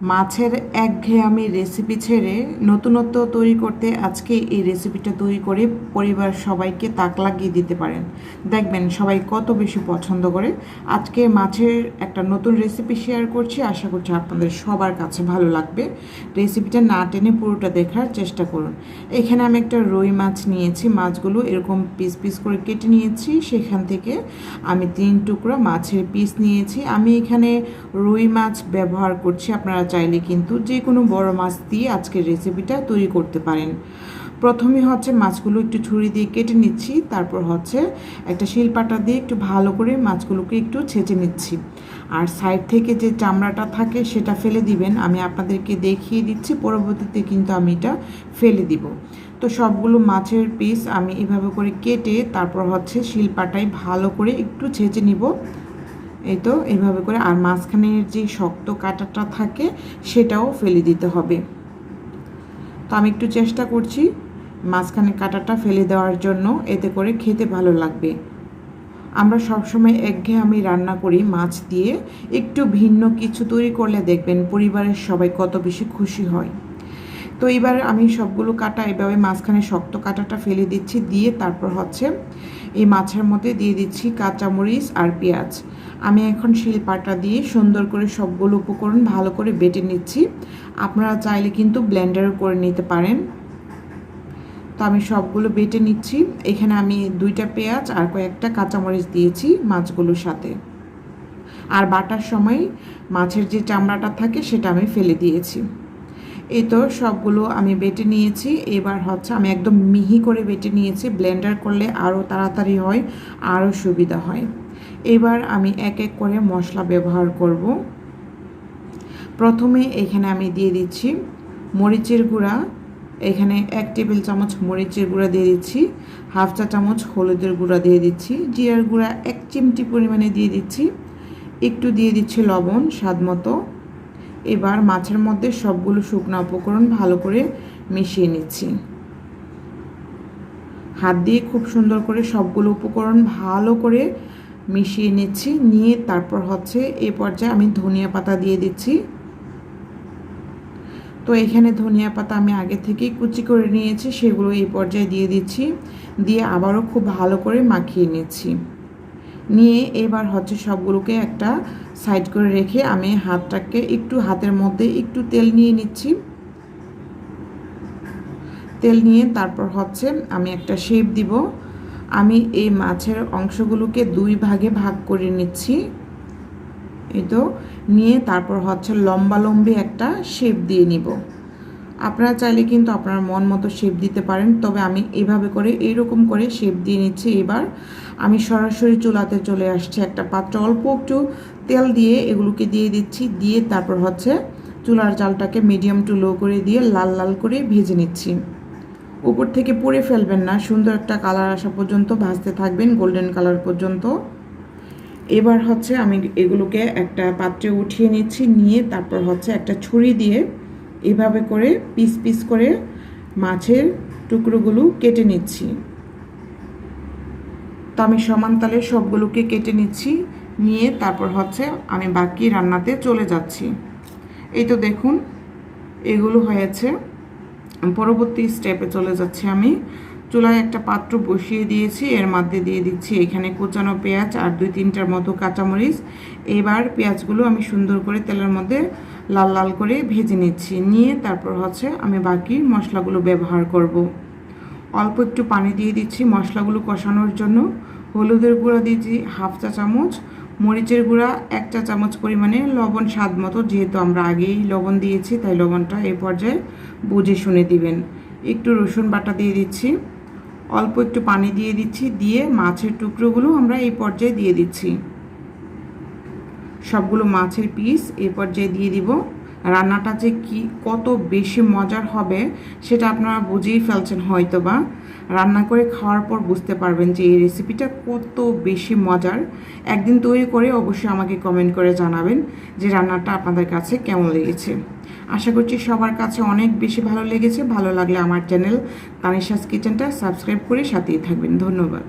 মাছের একঘেয়েমি রেসিপি ছেড়ে নতুনত্ব তৈরি করতে আজকে এই রেসিপিটা তৈরি করে পরিবার সবাইকে তাক লাগিয়ে দিতে পারেন। দেখবেন সবাই কত বেশি পছন্দ করে। আজকে মাছের একটা নতুন রেসিপি শেয়ার করছি। আশা করছি আপনাদের সবার কাছে ভালো লাগবে। রেসিপিটা না টেনে পুরোটা দেখার চেষ্টা করুন। এখানে আমি একটা রুই মাছ নিয়েছি। মাছগুলো এরকম পিস পিস করে কেটে নিয়েছি। সেখান থেকে আমি তিন টুকরো মাছের পিস নিয়েছি। আমি এখানে রুই মাছ ব্যবহার করছি। আপনারা চাইলে কিন্তু যে কোনো বড় মাছ দিয়ে আজকের রেসিপিটা তৈরি করতে পারেন। প্রথমে হচ্ছে মাছগুলো একটু ছুরি দিয়ে কেটে নিচ্ছি, তারপর হচ্ছে একটা শিলপাটা দিয়ে একটু ভালো করে মাছগুলোকে একটু ছেঁচে নিচ্ছি। আর সাইড থেকে যে চামড়াটা থাকে সেটা ফেলে দিবেন, আমি আপনাদেরকে দেখিয়ে দিচ্ছি, পরবর্তীতে কিন্তু আমি এটা ফেলে দিব। তো সবগুলো মাছের পিস আমি এভাবে করে কেটে তারপর হচ্ছে শিলপাটায় ভালো করে একটু ছেঁচে নিব। এই তো এইভাবে করে আর মাঝখানের যে শক্ত কাঁটাটা থাকে, সেটাও ফেলে দিতে হবে। তো আমি একটু চেষ্টা করছি মাঝখানে কাঁটাটা ফেলে দেওয়ার জন্য, এতে করে খেতে ভালো লাগবে। আমরা সবসময় একঘেয়ে আমি রান্না করি মাছ দিয়ে। একটু ভিন্ন কিছু তৈরি করলে দেখবেন পরিবারের সবাই কত বেশি খুশি হয়। তো এবার আমি সবগুলো কাটা, এভাবে মাঝখানে শক্ত কাটাটা ফেলে দিচ্ছি, দিয়ে তারপর হচ্ছে এই মাছের মধ্যে দিয়ে দিচ্ছি কাঁচামরিচ আর পেঁয়াজ। আমি এখন শিলপাটা দিয়ে সুন্দর করে সবগুলো উপকরণ ভালো করে বেটে নিচ্ছি। আপনারা চাইলে কিন্তু ব্লেন্ডারও করে নিতে পারেন। তো আমি সবগুলো বেটে নিচ্ছি। এখানে আমি দুইটা পেঁয়াজ আর কয়েকটা কাঁচামরিচ দিয়েছি মাছগুলোর সাথে। আর বাটার সময় মাছের যে চামড়াটা থাকে সেটা আমি ফেলে দিয়েছি। এই তো সবগুলো আমি বেটে নিয়েছি। এবার হচ্ছে আমি একদম মিহি করে বেটে নিয়েছি। ব্লেন্ডার করলে আরও তাড়াতাড়ি হয়, আরও সুবিধা হয়। এবার আমি এক এক করে মশলা ব্যবহার করব। প্রথমে এখানে আমি দিয়ে দিচ্ছি মরিচের গুঁড়া। এখানে এক টেবিল চামচ মরিচের গুঁড়া দিয়ে দিচ্ছি। হাফ চা চামচ হলুদের গুঁড়া দিয়ে দিচ্ছি। জিরার গুঁড়া এক চিমটি পরিমাণে দিয়ে দিচ্ছি। একটু দিয়ে দিচ্ছি লবণ স্বাদ মতো। এবার মাছের মধ্যে সবগুলো শুকনো উপকরণ ভালো করে মিশিয়ে নিচ্ছি। হাত দিয়ে খুব সুন্দর করে সবগুলো উপকরণ ভালো করে মিশিয়ে নিচ্ছি। নিয়ে তারপর হচ্ছে এ পর্যায়ে আমি ধনিয়া পাতা দিয়ে দিচ্ছি। তো এখানে ধনিয়া পাতা আমি আগে থেকেই কুচি করে নিয়েছি, সেগুলো এই পর্যায়ে দিয়ে দিচ্ছি। দিয়ে আবারও খুব ভালো করে মাখিয়ে নিচ্ছি। নিয়ে এবার হচ্ছে সবগুলোকে একটা সাইড করে রেখে আমি হাতটাকে একটু হাতের মধ্যে একটু তেল নিয়ে নিচ্ছি। তেল নিয়ে তারপর হচ্ছে আমি একটা শেপ দিব। আমি এই মাছের অংশগুলোকে দুই ভাগে ভাগ করে নিচ্ছি। এই তো, নিয়ে তারপর হচ্ছে লম্বা লম্বি একটা শেপ দিয়ে নিব। আপনারা চাইলে কিন্তু আপনার মন মতো শেপ দিতে পারেন, তবে আমি এভাবে করে এইরকম করে শেপ দিয়ে নিচ্ছি। এবার আমি সরাসরি চুলাতে চলে আসছি একটা পাত্র, অল্প একটু তেল দিয়ে এগুলোকে দিয়ে দিচ্ছি, দিয়ে তারপর হচ্ছে চুলার জালটাকে মিডিয়াম টু লো করে দিয়ে লাল লাল করে ভেজে নিচ্ছি। উপর থেকে পুড়ে ফেলবেন না, সুন্দর একটা কালার আসা পর্যন্ত ভাজতে থাকবেন গোল্ডেন কালার পর্যন্ত। এবার হচ্ছে আমি এগুলোকে একটা পাত্রে উঠিয়ে নিচ্ছি, নিয়ে তারপর হচ্ছে একটা ছুরি দিয়ে এভাবে করে পিস পিস করে মাছের টুকরোগুলো কেটে নিচ্ছি। তো আমি সমান তালে সবগুলোকে কেটে নিচ্ছি, নিয়ে তারপর হচ্ছে আমি বাকি রান্নাতে চলে যাচ্ছি। এই তো দেখুন, এগুলো হয়েছে। পরবর্তী স্টেপে চলে যাচ্ছি আমি। চুলায় একটা পাত্র বসিয়ে দিয়েছি। এর মধ্যে দিয়ে দিচ্ছি এখানে কুচানো পেঁয়াজ আর দুই তিনটার মতো কাঁচামরিচ। এবার পেঁয়াজগুলো আমি সুন্দর করে তেলের মধ্যে লাল লাল করে ভেজে নিচ্ছি। নিয়ে তারপর হচ্ছে আমি বাকি মশলাগুলো ব্যবহার করব। অল্প একটু পানি দিয়ে দিচ্ছি মশলাগুলো কষানোর জন্য। হলুদের গুঁড়া দিয়েছি হাফ চা চামচ। মরিচের গুঁড়া এক চা চামচ পরিমাণে লবণ স্বাদ মতো। যেহেতু আমরা আগেই লবণ দিয়েছি, তাই লবণটা এই পর্যায়ে বুঝে শুনে দিবেন। একটু রসুন বাটা দিয়ে দিচ্ছি। অল্প একটু পানি দিয়ে দিচ্ছি, দিয়ে মাছের টুকরোগুলো আমরা এই পর্যায়ে দিয়ে দিচ্ছি। সবগুলো মাছের পিস এই পর্যায়ে দিয়ে দিব। রান্নাটা যে কি, কত বেশি মজার হবে সেটা আপনারা বুঝেই ফেলছেন হয়তো বা রান্না করে খাওয়ার পর বুঝতে পারবেন যে এই রেসিপিটা কত বেশি মজার। একদিন তৈরি করে অবশ্যই আমাকে কমেন্ট করে জানাবেন যে রান্নাটা আপনাদের কাছে কেমন লেগেছে। আশা করছি সবার কাছে অনেক বেশি ভালো লেগেছে। ভালো লাগলে আমার চ্যানেল তানিশাস কিচেনটা সাবস্ক্রাইব করে সাথেই থাকবেন। ধন্যবাদ।